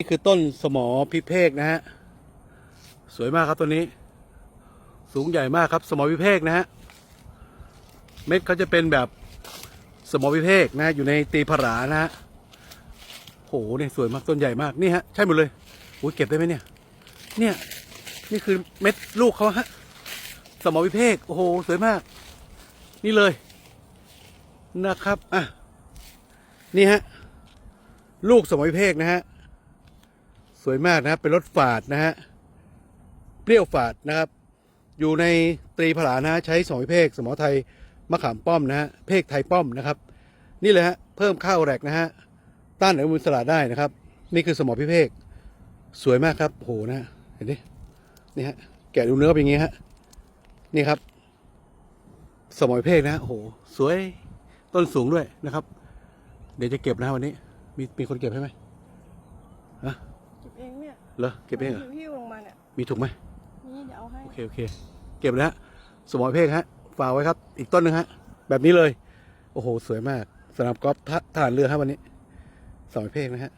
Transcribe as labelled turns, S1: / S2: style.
S1: นี่คือต้นสมอพิเภกนะฮะ สวยมากครับต้นนี้ สูงใหญ่มากครับ สมอพิเภกนะฮะ เม็ดเขาจะเป็นแบบสมอพิเภกนะ อยู่ในตีผรานะฮะโหเนี่ยสวยมากต้นใหญ่มากนี่ฮะ ใช่หมดเลยโอ้ยเก็บได้ไหมเนี่ย เนี่ย นี่คือเม็ดลูกเขาฮะ สมอพิเภกโอ้โหสวยมาก นี่เลย นะครับอะนี่ฮะ ลูกสมอพิเภกนะฮะ วยมากนะครับเป็นรถฝาดนะฮะเปรี้ยวฝาดนะครับ อยู่ในตรีผลานะใช้สมอพิเภกสมอไทยมะขามป้อมนะฮะเพกไทยป้อมนะครับ นี่เลยฮะเพิ่มข้าวแรกนะฮะต้านอนุมูลอิสระได้นะครับ นี่คือสมอพิเภกสวยมากครับโหนะฮะเห็นดินี่ฮะแกะดูเนื้อเป็นอย่างงี้ฮะนี่ครับ สมอพิเภกนะฮะโอ้โหสวยต้นสูงด้วยนะครับ เดี๋ยวจะเก็บนะวันนี้ มีมีคนเก็บให้ไหมฮะ
S2: เก็บเองเนี่ย
S1: เหรอเก็บเองเหรอ
S2: หิ้วๆลงมาเนี่ย
S1: มีถุงไหม
S2: นี่เดี๋ยวเอาให้
S1: โอเคโอเค เก็บแล้วฮะสมอเพกฮะฝากไว้ครับ อีกต้นหนึ่งฮะ แบบนี้เลย โอ้โห สวยมากสนามกอล์ฟททหารเรือฮะวันนี้สมอเพกนะฮะ